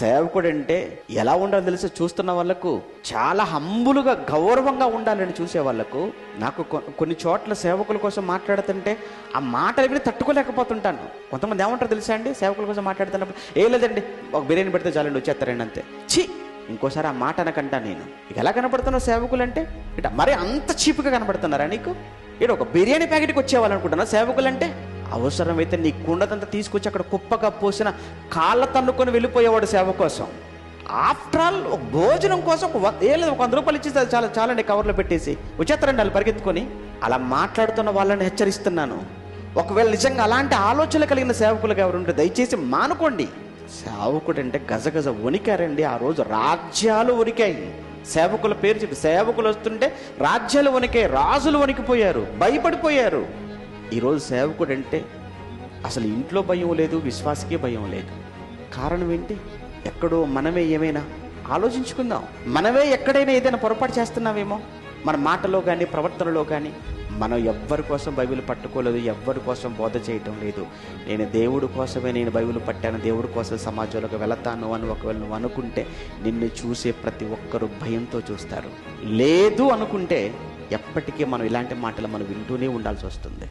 సేవకుడు అంటే ఎలా ఉండాలో తెలిసి? చూస్తున్న వాళ్ళకు చాలా హంబులుగా గౌరవంగా ఉండాలని చూసే వాళ్ళకు నాకు కొన్ని చోట్ల సేవకుల కోసం మాట్లాడుతుంటే ఆ మాటలు విని తట్టుకోలేకపోతుంటాను. కొంతమంది ఏమంటారు తెలుసా అండి? సేవకుల కోసం మాట్లాడుతున్నప్పుడు ఏ లేదండి ఒక బిర్యానీ పెడితే చాలండి వచ్చేస్తారండి అంతే. ఛీ! ఇంకోసారి ఆ మాట అనకంటా నేను. ఇక ఎలా కనపడుతున్నావు సేవకులు అంటే ఇట మరీ అంత చీప్గా కనపడుతున్నారా నీకు? ఇక్కడ ఒక బిర్యానీ ప్యాకెట్కి వచ్చేవాళ్ళు అనుకుంటున్నా సేవకులు అంటే అవసరమైతే నీ కుండదంతా తీసుకొచ్చి అక్కడ కుప్పగా పోసిన కాళ్ళ తన్నుకొని వెళ్ళిపోయేవాడు సేవ కోసం. ఆఫ్టర్ ఆల్ ఒక భోజనం కోసం ఒక ఏ లేదు ఒక వంద రూపాయలు ఇచ్చేసి చాలా చాలండి కవర్లో పెట్టేసి. వచ్చేస్తారండి వాళ్ళు పరిగెత్తుకొని. అలా మాట్లాడుతున్న వాళ్ళని హెచ్చరిస్తున్నాను. ఒకవేళ నిజంగా అలాంటి ఆలోచనలు కలిగిన సేవకులుగా ఎవరు ఉంటే దయచేసి మానుకోండి. సేవకుడు అంటే గజగజ వణికారండి. ఆ రోజు రాజ్యాలు వణికాయి. సేవకుల పేరు చెప్పి సేవకులు వస్తుంటే రాజ్యాలు వణికాయి రాజులు వణికిపోయారు భయపడిపోయారు. ఈరోజు సేవకుడు అంటే అసలు ఇంట్లో భయం లేదు విశ్వాసకే భయం లేదు. కారణం ఏంటి? ఎక్కడో మనమే ఏమైనా ఆలోచించుకుందాం. మనమే ఎక్కడైనా ఏదైనా పొరపాటు చేస్తున్నామేమో. మన మాటలో కానీ ప్రవర్తనలో కానీ మనం ఎవ్వరి కోసం బైబిల్ పట్టుకోలేదు ఎవ్వరి కోసం బోధ చేయటం లేదు. నేను దేవుడి కోసమే నేను బైబిల్ పట్టాను దేవుడి కోసం సమాజంలోకి వెళతాను అని ఒకవేళ నువ్వు అనుకుంటే నిన్ను చూసే ప్రతి ఒక్కరూ భయంతో చూస్తారు. లేదు అనుకుంటే ఎప్పటికీ మనం ఇలాంటి మాటలు మనం వింటూనే ఉండాల్సి వస్తుంది.